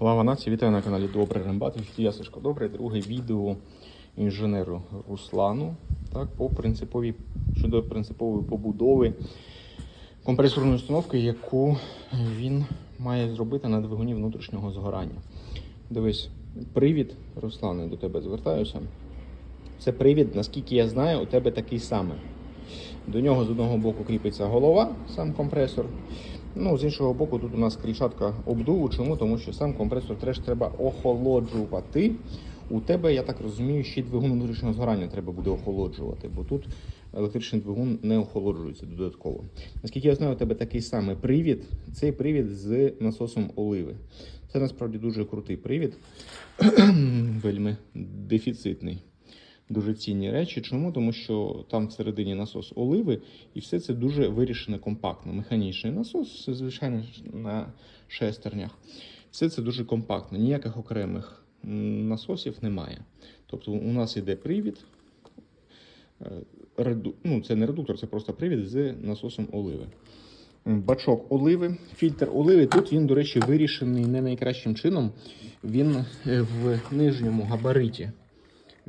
Слава нації, вітаю на каналі Добрий Рембат. Я Сашко Добрий. Друге відео інженеру Руслану так, по принциповій, щодо принципової побудови компресорної установки, яку він має зробити на двигуні внутрішнього згорання. Дивись, привід, Руслане, до тебе звертаюся. Це привід, наскільки я знаю, у тебе такий самий. До нього з одного боку кріпиться голова, сам компресор. Ну, з іншого боку, тут у нас крішатка обдуву. Чому? Тому що сам компресор теж треба охолоджувати. У тебе, я так розумію, ще двигун внутрішнього згорання треба буде охолоджувати, бо тут електричний двигун не охолоджується додатково. Наскільки я знаю, у тебе такий самий привід. Цей привід з насосом оливи. Це насправді дуже крутий привід, вельми дефіцитний дуже цінні речі. Чому? Тому що там всередині насос оливи, і все це дуже вирішено компактно. Механічний насос, звичайно, на шестернях. Все це дуже компактно, ніяких окремих насосів немає. Тобто у нас іде привід. е, реду- Ну, це не редуктор, це просто привід з насосом оливи. Бачок оливи, фільтр оливи. Тут він, до речі, вирішений не найкращим чином. Він е, в нижньому габариті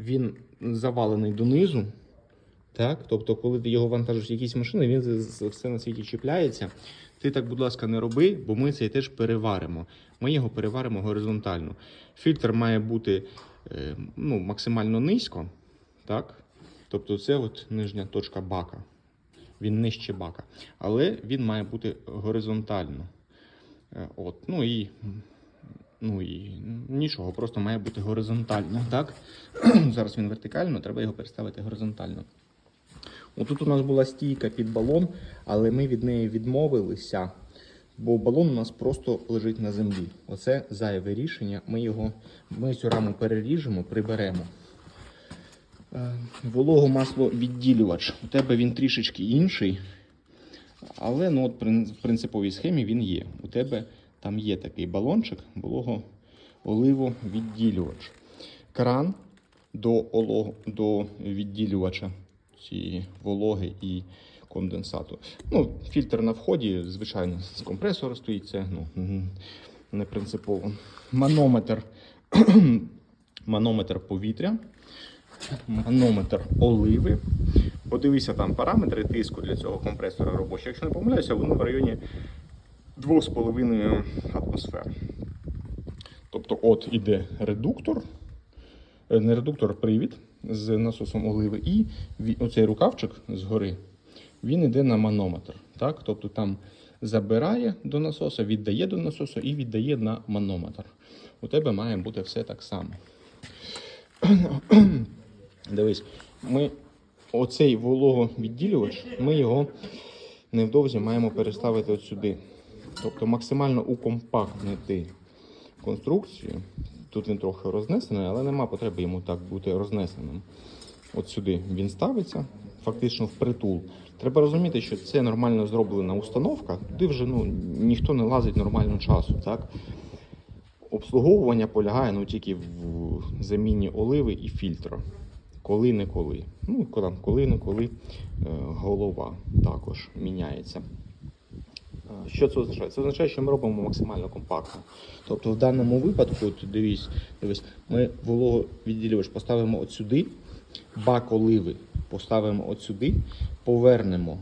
він завалений донизу. Так? Тобто, коли ти його вантажиш якісь машини, він за- все на світі чіпляється. Ти так, будь ласка, не роби, бо ми цей теж переваримо. Ми його переваримо горизонтально. Фільтр має бути е, ну, максимально низько. Так? Тобто, це от нижня точка бака. Він нижче бака. Але він має бути горизонтально. Е, От. Ну і Ну і нічого, просто має бути горизонтально, так? Зараз він вертикально, треба його переставити горизонтально. Отут у нас була стійка під балон, але ми від неї відмовилися, бо балон у нас просто лежить на землі. Оце зайве рішення. Ми його, ми цю раму переріжемо, приберемо. Е, Вологомасловідділювач. У тебе він трішечки інший, але ну, от в принциповій схемі він є. У тебе там є такий балончик волого-оливовідділювач. Кран до, олого, до відділювача цієї вологи і конденсату. Ну, фільтр на вході, звичайно, з компресора стоїть, це ну, не принципово. Манометр, манометр повітря, манометр оливи. Подивися там параметри тиску для цього компресора робочі. Якщо не помиляюся, воно в районі 2,5 атмосфер. Тобто, от іде редуктор, е, не редуктор, привід з насосом оливи, і оцей рукавчик згори, він йде на манометр. Так? Тобто там забирає до насоса, віддає до насосу і віддає на манометр. У тебе має бути все так само. Дивись, ми оцей вологовідділювач, ми його невдовзі маємо переставити от сюди. Тобто максимально укомпактнити конструкцію. Тут він трохи рознесений, але нема потреби йому так бути рознесеним. От сюди він ставиться, фактично впритул. Треба розуміти, що це нормально зроблена установка, туди вже ну, ніхто не лазить нормально часу. Так? Обслуговування полягає ну, тільки в заміні оливи і фільтра. Коли не коли. Ну, коли, коли не коли е, голова також міняється. Що це означає? Це означає, що ми робимо максимально компактно. Тобто в даному випадку, от дивись, дивись, ми вологовідділювач поставимо от сюди, бак оливи поставимо от сюди, повернемо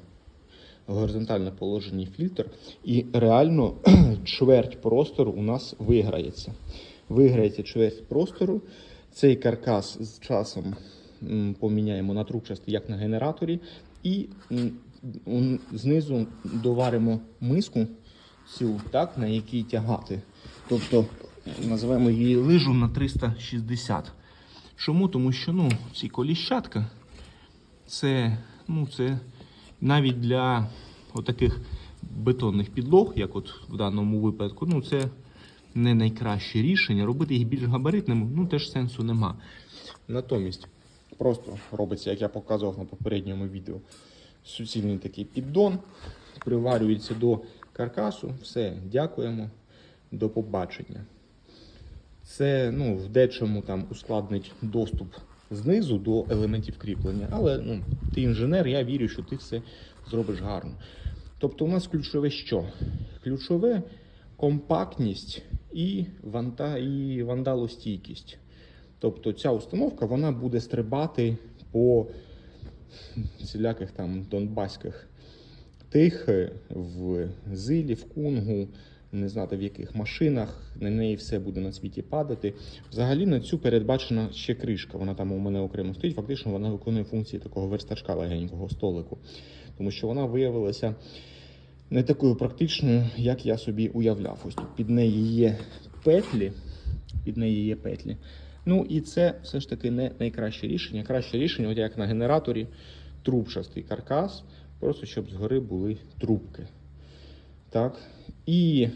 в горизонтальне положення фільтр, і реально чверть простору у нас виграється. Виграється чверть простору. Цей каркас з часом поміняємо на трубчастий, як на генераторі, і знизу доваримо миску цю, так, на якій тягати. Тобто називаємо її лижу на 360. Чому? Тому що ну, ці коліщатка це, ну, це навіть для отаких бетонних підлог, як от в даному випадку, ну це не найкраще рішення. Робити їх більш габаритними, ну теж сенсу нема. Натомість просто робиться, як я показував на попередньому відео, суцільний такий піддон, приварюється до каркасу. Все, дякуємо, до побачення. Це ну, в дечому там ускладнить доступ знизу до елементів кріплення. Але ну, ти інженер, я вірю, що ти все зробиш гарно. Тобто, у нас ключове що? Ключове компактність і, ванта, і вандалостійкість. Тобто ця установка вона буде стрибати по всіляких там донбаських тих в зилі, в кунгу, не знати в яких машинах, на неї все буде на світі падати. Взагалі на цю передбачена ще кришка. Вона там у мене окремо стоїть. Фактично вона виконує функції такого верстачка легенького столику, тому що вона виявилася не такою практичною, як я собі уявляв. Ось тут під неї є петлі. Під неї є петлі. Ну і це все ж таки не найкраще рішення. Краще рішення, от як на генераторі, трубчастий каркас, просто щоб згори були трубки. Так. І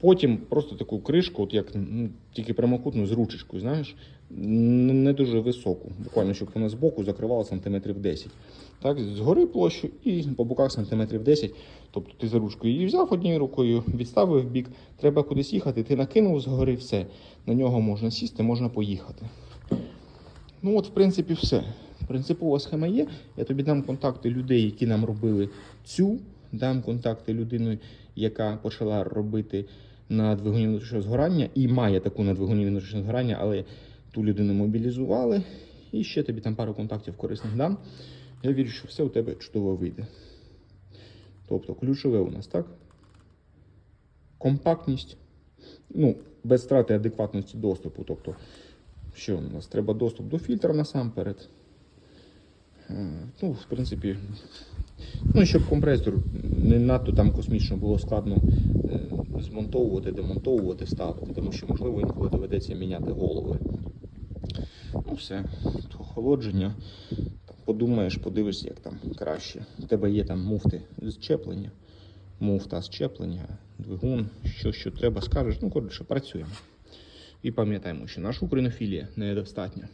потім просто таку кришку, от як ну, тільки прямокутну з ручечкою, знаєш, не дуже високу. Буквально, щоб вона збоку закривала сантиметрів 10. Так, згори площу і по боках сантиметрів 10. Тобто ти за ручку її взяв однією рукою, відставив в бік, треба кудись їхати, ти накинув згори все. На нього можна сісти, можна поїхати. Ну от, в принципі, все. Принципова схема є. Я тобі дам контакти людей, які нам робили цю. Дам контакти людини, яка почала робити на двигуні внутрішнього згорання і має таку на двигуні внутрішнього згорання, але ту людину мобілізували. І ще тобі там пару контактів корисних дам. Я вірю, що все у тебе чудово вийде. Тобто, ключове у нас, так? Компактність. Ну, без втрати адекватності доступу. Тобто, що у нас? Треба доступ до фільтра насамперед. Е, Ну, в принципі, ну, щоб компресор не надто там космічно було складно е, змонтовувати, демонтовувати, ставити, тому що, можливо, інколи доведеться міняти голови. Ну, все, охолодження. Подумаєш, подивишся, як там краще. У тебе є там муфти зчеплення, муфта зчеплення, двигун, що, що треба, скажеш. Ну, коротше, працюємо. І пам'ятаємо, що наша українофілія недостатня.